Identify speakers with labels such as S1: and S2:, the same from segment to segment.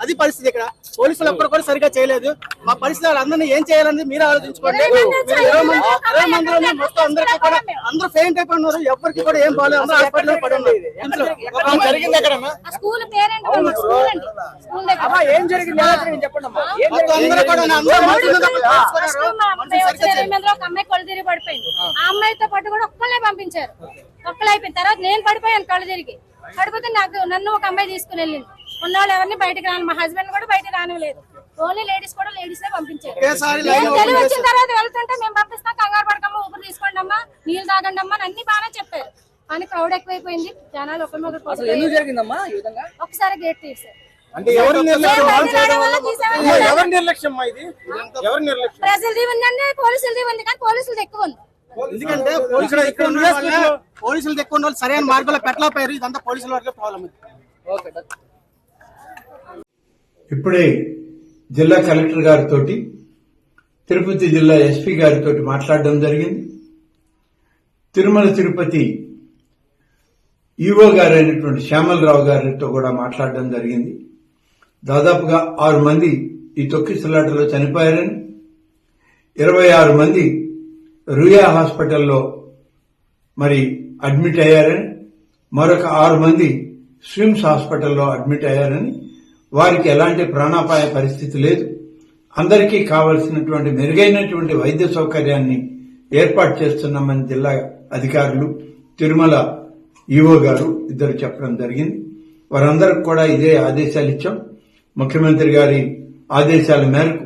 S1: అది పరిస్థితి ఇక్కడ. పోలీసులు ఒక్కరు కూడా సరిగా చేయలేదు. మా పరిస్థితి వాళ్ళందరినీ ఏం చేయాలని మీరు ఆలోచించుకోండి. ఇరవై మంది ఇరవై మందిలోనే మొత్తం అందరికీ కూడా అందరూ ఫెయింట్ అయిపోయి ఉన్నారు ఎవరికి కూడా ఏం బాగాలేదు అందరూ హాస్పిటల్లో పడి ఉన్నారు. ఇంట్లో ఒక ఆమె జరిగింది ఎక్కడన్నా?
S2: ఆ స్కూల్ పేరెంట్? ఉంది, స్కూల్ అండి. స్కూల్ దగ్గర.
S3: ఏం జరిగింది?
S1: అందరూ కూడా
S2: మందిలో పడిపోయింది. ఆ. అమ్మాయితో పాటు కూడా ఒక్కళ్ళే పంపించారు. ఒక్కళ్ళు అయిపోయిన తర్వాత నేను పడిపోయాను కళ్ళు తిరిగి. పడిపోతే నాకు నన్ను ఒక అమ్మాయి తీసుకుని వెళ్ళింది. ఉన్న వాళ్ళు ఎవరిని బయటకు రాను మా హస్బెండ్ కూడా బయటకు రానివ్వలేదు. ఓన్లీ లేడీస్ కూడా లేడీస్ పంపించారు. మేము
S1: ఓపెన్
S2: తెలివి వచ్చిన. తర్వాత వెళ్తుంటే మేము పంపిస్తాం కంగారు పడకమ్మా ఊపిరి తీసుకోండి అమ్మా నీళ్ళు తాగండి అమ్మా అని అన్ని బాగానే చెప్పారు. కానీ క్రౌడ్ ఎక్కువైపోయింది జనాలు ఒకరి ఒకసారి గేట్ తీసారు
S1: అంటే ఎవరు నిర్లక్ష్యం? నిర్లక్ష్యం ఇది? ఎవరి నిర్లక్ష్యం?
S2: ప్రజలది ఉందండి పోలీసులది ఉంది కానీ పోలీసులది ఎక్కువ ఉంది.
S1: ఎందుకంటే పోలీసులు ఎక్కువ ఉన్న వాళ్ళే పోలీసులు ఎక్కువ సరైన మార్గంలో పెట్టలేకపోయారు ఇదంతా పోలీసుల వరకే ప్రాబ్లం ఇది
S3: ఓకే
S4: ఇప్పుడే జిల్లా కలెక్టర్ గారితో తిరుపతి జిల్లా ఎస్పీ గారితో మాట్లాడడం జరిగింది. తిరుమల తిరుపతి ఈవో గారైనటువంటి శ్యామలరావు గారితో కూడా మాట్లాడడం జరిగింది. దాదాపుగా ఆరు మంది ఈ తొక్కిసలాటలో చనిపోయారని ఇరవై ఆరు మంది రుయా హాస్పిటల్లో మరి అడ్మిట్ అయ్యారని మరొక ఆరు మంది స్విమ్స్ హాస్పిటల్లో అడ్మిట్ అయ్యారని వారికి ఎలాంటి ప్రాణాపాయ పరిస్థితి లేదు. అందరికీ కావలసినటువంటి మెరుగైనటువంటి వైద్య సౌకర్యాన్ని ఏర్పాటు చేస్తున్నామని జిల్లా అధికారులు తిరుమల ఈవో గారు ఇద్దరు చెప్పడం జరిగింది. వారందరికి కూడా ఇదే ఆదేశాలు ఇచ్చాం. ముఖ్యమంత్రి గారి ఆదేశాల మేరకు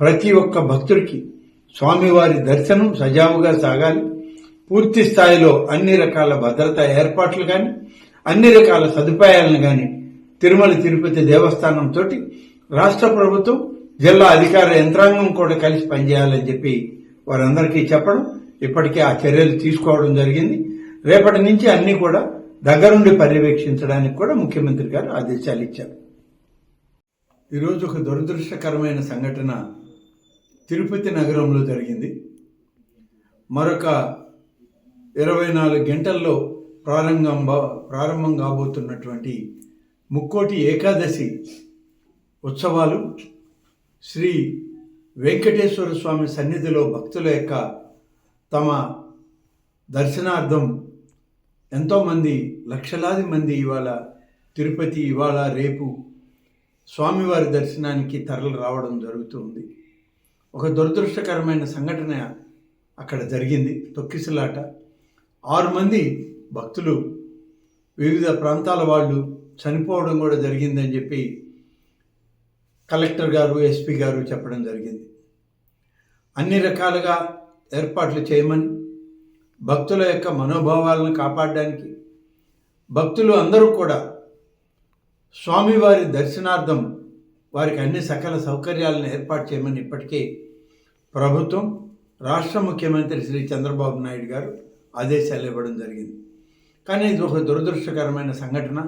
S4: ప్రతి ఒక్క భక్తుడికి స్వామివారి దర్శనం సజావుగా సాగాలి. పూర్తి స్థాయిలో అన్ని రకాల భద్రతా ఏర్పాట్లు కానీ అన్ని రకాల సదుపాయాలను కానీ తిరుమల తిరుపతి దేవస్థానంతో రాష్ట్ర ప్రభుత్వం జిల్లా అధికార యంత్రాంగం కూడా కలిసి పనిచేయాలని చెప్పి వారందరికీ చెప్పడం ఇప్పటికే ఆ చర్యలు తీసుకోవడం జరిగింది. రేపటి నుంచి అన్ని కూడా దగ్గరుండి పర్యవేక్షించడానికి కూడా ముఖ్యమంత్రి గారు ఆదేశాలు ఇచ్చారు. ఈరోజు ఒక దురదృష్టకరమైన సంఘటన తిరుపతి నగరంలో జరిగింది. మరొక ఇరవై నాలుగు గంటల్లో ప్రారంభం ప్రారంభం కాబోతున్నటువంటి ముక్కోటి ఏకాదశి ఉత్సవాలు శ్రీ వెంకటేశ్వర స్వామి సన్నిధిలో భక్తుల యొక్క తమ దర్శనార్థం ఎంతోమంది లక్షలాది మంది ఇవాళ తిరుపతి ఇవాళ రేపు స్వామివారి దర్శనానికి తరలి రావడం జరుగుతుంది. ఒక దురదృష్టకరమైన సంఘటన అక్కడ జరిగింది. తొక్కిసలాట. ఆరు మంది భక్తులు వివిధ ప్రాంతాల వాళ్ళు చనిపోవడం కూడా జరిగిందని చెప్పి కలెక్టర్ గారు ఎస్పీ గారు చెప్పడం జరిగింది. అన్ని రకాలుగా ఏర్పాట్లు చేయమని భక్తుల యొక్క మనోభావాలను కాపాడడానికి భక్తులు అందరూ కూడా స్వామివారి దర్శనార్థం వారికి అన్ని సకల సౌకర్యాలను ఏర్పాటు చేయమని ఇప్పటికే ప్రభుత్వం రాష్ట్ర ముఖ్యమంత్రి శ్రీ చంద్రబాబు నాయుడు గారు ఆదేశాలు ఇవ్వడం జరిగింది. కానీ ఇది ఒక దురదృష్టకరమైన సంఘటన.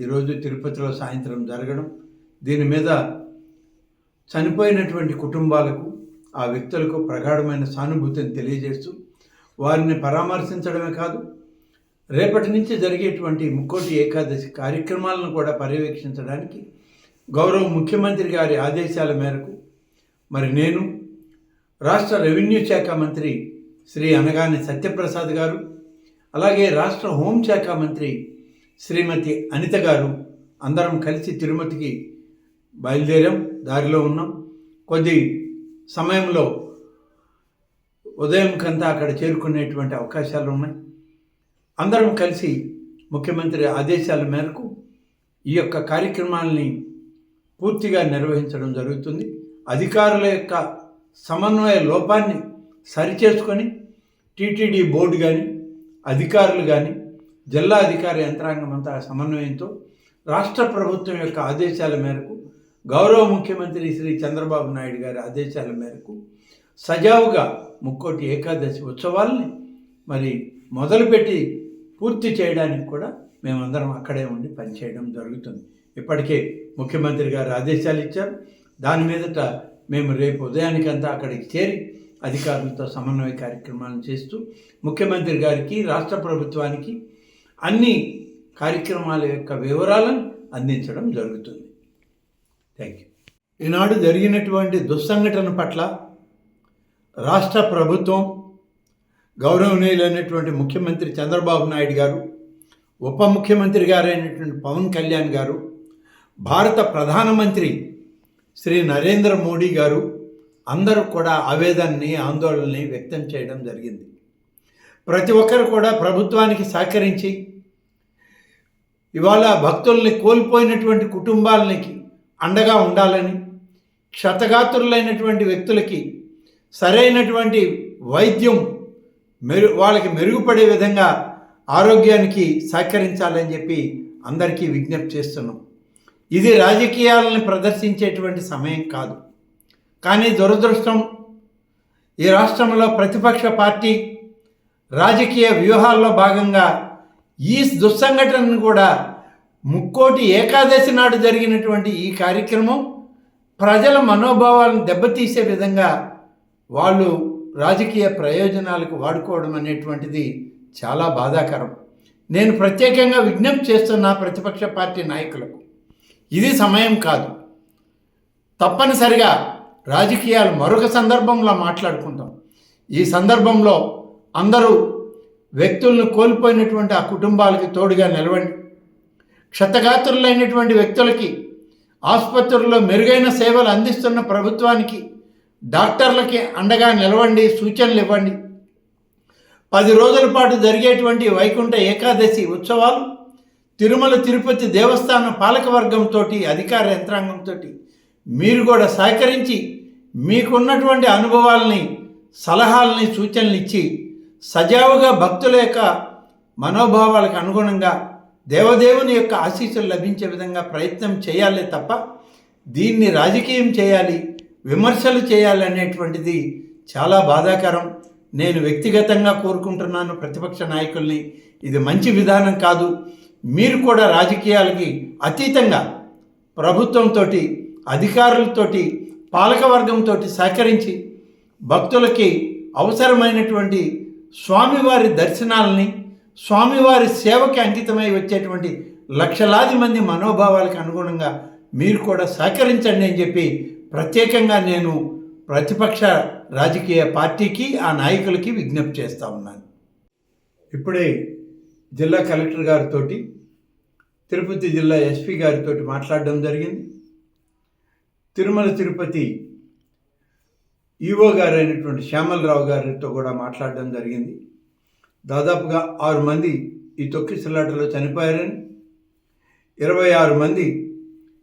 S4: ఈరోజు తిరుపతిలో సాయంత్రం జరగడం దీని మీద చనిపోయినటువంటి కుటుంబాలకు ఆ వ్యక్తులకు ప్రగాఢమైన సానుభూతిని తెలియజేస్తూ వారిని పరామర్శించడమే కాదు రేపటి నుంచి జరిగేటువంటి ముక్కోటి ఏకాదశి కార్యక్రమాలను కూడా పర్యవేక్షించడానికి గౌరవ ముఖ్యమంత్రి గారి ఆదేశాల మేరకు మరి నేను రాష్ట్ర రెవెన్యూ శాఖ మంత్రి శ్రీ అనగాని సత్యప్రసాద్ గారు అలాగే రాష్ట్ర హోంశాఖ మంత్రి శ్రీమతి అనిత గారు అందరం కలిసి తిరుమతికి బయలుదేరాం. దారిలో ఉన్నాం. కొద్ది సమయంలో ఉదయం కంతా అక్కడ చేరుకునేటువంటి అవకాశాలు ఉన్నాయి. అందరం కలిసి ముఖ్యమంత్రి ఆదేశాల మేరకు ఈ యొక్క కార్యక్రమాల్ని పూర్తిగా నిర్వహించడం జరుగుతుంది. అధికారుల యొక్క సమన్వయ లోపాన్ని సరిచేసుకొని టీటీడీ బోర్డు కానీ అధికారులు కానీ జిల్లా అధికార యంత్రాంగం అంతా సమన్వయంతో రాష్ట్ర ప్రభుత్వం యొక్క ఆదేశాల మేరకు గౌరవ ముఖ్యమంత్రి శ్రీ చంద్రబాబు నాయుడు గారి ఆదేశాల మేరకు సజావుగా ముక్కోటి ఏకాదశి ఉత్సవాల్ని మరి మొదలుపెట్టి పూర్తి చేయడానికి కూడా మేమందరం అక్కడే ఉండి పనిచేయడం జరుగుతుంది. ఇప్పటికే ముఖ్యమంత్రి గారు ఆదేశాలు ఇచ్చారు. దాని మీదట మేము రేపు ఉదయానికంతా అక్కడికి చేరి అధికారులతో సమన్వయ కార్యక్రమాలను చేస్తూ ముఖ్యమంత్రి గారికి రాష్ట్ర ప్రభుత్వానికి అన్ని కార్యక్రమాల యొక్క వివరాలను అందించడం జరుగుతుంది. థ్యాంక్ యూ ఈనాడు జరిగినటువంటి దుస్సంఘటన పట్ల రాష్ట్ర ప్రభుత్వం గౌరవనీయులైనటువంటి ముఖ్యమంత్రి చంద్రబాబు నాయుడు గారు ఉప ముఖ్యమంత్రి గారైనటువంటి పవన్ కళ్యాణ్ గారు భారత ప్రధానమంత్రి శ్రీ నరేంద్ర మోడీ గారు అందరూ కూడా ఆవేదనని ఆందోళనని వ్యక్తం చేయడం జరిగింది. ప్రతి ఒక్కరు కూడా ప్రభుత్వానికి సహకరించి ఇవాళ భక్తుల్ని కోల్పోయినటువంటి కుటుంబాలకి అండగా ఉండాలని క్షతగాత్రులైనటువంటి వ్యక్తులకి సరైనటువంటి వైద్యం మెరు వాళ్ళకి మెరుగుపడే విధంగా ఆరోగ్యానికి సహకరించాలని చెప్పి అందరికీ విజ్ఞప్తి చేస్తున్నాం. ఇది రాజకీయాలను ప్రదర్శించేటువంటి సమయం కాదు. కానీ దురదృష్టం ఈ రాష్ట్రంలో ప్రతిపక్ష పార్టీ రాజకీయ వ్యూహాల్లో భాగంగా ఈ దుస్సంఘటనను కూడా ముక్కోటి ఏకాదశి నాడు జరిగినటువంటి ఈ కార్యక్రమం ప్రజల మనోభావాలను దెబ్బతీసే విధంగా వాళ్ళు రాజకీయ ప్రయోజనాలకు వాడుకోవడం అనేటువంటిది చాలా బాధాకరం. నేను ప్రత్యేకంగా విజ్ఞప్తి చేస్తున్న ప్రతిపక్ష పార్టీ నాయకులకు ఇది సమయం కాదు. తప్పనిసరిగా రాజకీయాలు మరొక సందర్భంలో మాట్లాడుకుంటాం ఈ సందర్భంలో అందరూ వ్యక్తులను కోల్పోయినటువంటి ఆ కుటుంబాలకి తోడుగా నిలవండి. క్షతగాత్రులైనటువంటి వ్యక్తులకి ఆసుపత్రుల్లో మెరుగైన సేవలు అందిస్తున్న ప్రభుత్వానికి డాక్టర్లకి అండగా నిలవండి సూచనలు ఇవ్వండి. పది రోజుల పాటు జరిగేటువంటి వైకుంఠ ఏకాదశి ఉత్సవాలు తిరుమల తిరుపతి దేవస్థాన పాలకవర్గంతో అధికార యంత్రాంగంతో మీరు కూడా సహకరించి మీకున్నటువంటి అనుభవాల్ని సలహాలని సూచనలు ఇచ్చి సజావుగా భక్తుల యొక్క మనోభావాలకు అనుగుణంగా దేవదేవుని యొక్క ఆశీస్సులు లభించే విధంగా ప్రయత్నం చేయాలి తప్ప దీన్ని రాజకీయం చేయాలి విమర్శలు చేయాలి అనేటువంటిది చాలా బాధాకరం. నేను వ్యక్తిగతంగా కోరుకుంటున్నాను ప్రతిపక్ష నాయకుల్ని. ఇది మంచి విధానం కాదు. మీరు కూడా రాజకీయాలకి అతీతంగా ప్రభుత్వంతో అధికారులతోటి పాలకవర్గంతో సహకరించి భక్తులకి అవసరమైనటువంటి స్వామివారి దర్శనాలని స్వామివారి సేవకి అంకితమై వచ్చేటువంటి లక్షలాది మంది మనోభావాలకు అనుగుణంగా మీరు కూడా సహకరించండి అని చెప్పి ప్రత్యేకంగా నేను ప్రతిపక్ష రాజకీయ పార్టీకి ఆ నాయకులకి విజ్ఞప్తి చేస్తూ ఉన్నాను. ఇప్పుడే జిల్లా కలెక్టర్ గారితో తిరుపతి జిల్లా ఎస్పీ గారితో మాట్లాడడం జరిగింది. తిరుమల తిరుపతి ఈవో గారు అయినటువంటి శ్యామలరావు గారితో కూడా మాట్లాడడం జరిగింది. దాదాపుగా ఆరు మంది ఈ తొక్కిసలాటలో చనిపోయారని ఇరవై ఆరు మంది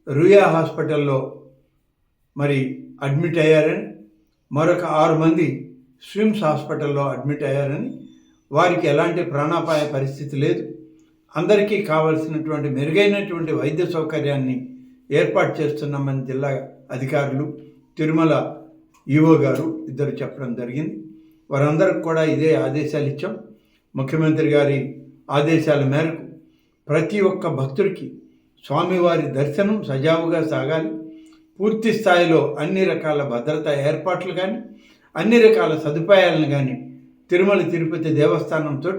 S4: రుయా హాస్పిటల్లో మరి అడ్మిట్ అయ్యారని మరొక ఆరు మంది స్విమ్స్ హాస్పిటల్లో అడ్మిట్ అయ్యారని వారికి ఎలాంటి ప్రాణాపాయ పరిస్థితి లేదు. అందరికీ కావలసినటువంటి మెరుగైనటువంటి వైద్య సౌకర్యాన్ని ఏర్పాటు చేస్తున్నామని జిల్లా అధికారులు తిరుమల ఈవో గారు ఇద్దరు చెప్పడం జరిగింది. వారందరికి కూడా ఇదే ఆదేశాలు ఇచ్చాం. ముఖ్యమంత్రి గారి ఆదేశాల మేరకు ప్రతి ఒక్క భక్తుడికి స్వామివారి దర్శనం సజావుగా సాగాలి. పూర్తి స్థాయిలో అన్ని రకాల భద్రతా ఏర్పాట్లు కానీ అన్ని రకాల సదుపాయాలను కానీ తిరుమల తిరుపతి దేవస్థానంతో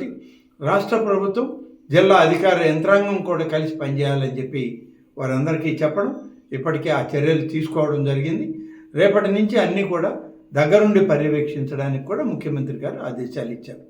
S4: రాష్ట్ర ప్రభుత్వం జిల్లా అధికార యంత్రాంగం కూడా కలిసి పనిచేయాలని చెప్పి వారందరికీ చెప్పడం ఇప్పటికే ఆ చర్యలు తీసుకోవడం జరిగింది. రేపటి నుంచి అన్నీ కూడా దగ్గరుండి పర్యవేక్షించడానికి కూడా ముఖ్యమంత్రి గారు ఆదేశాలు ఇచ్చారు.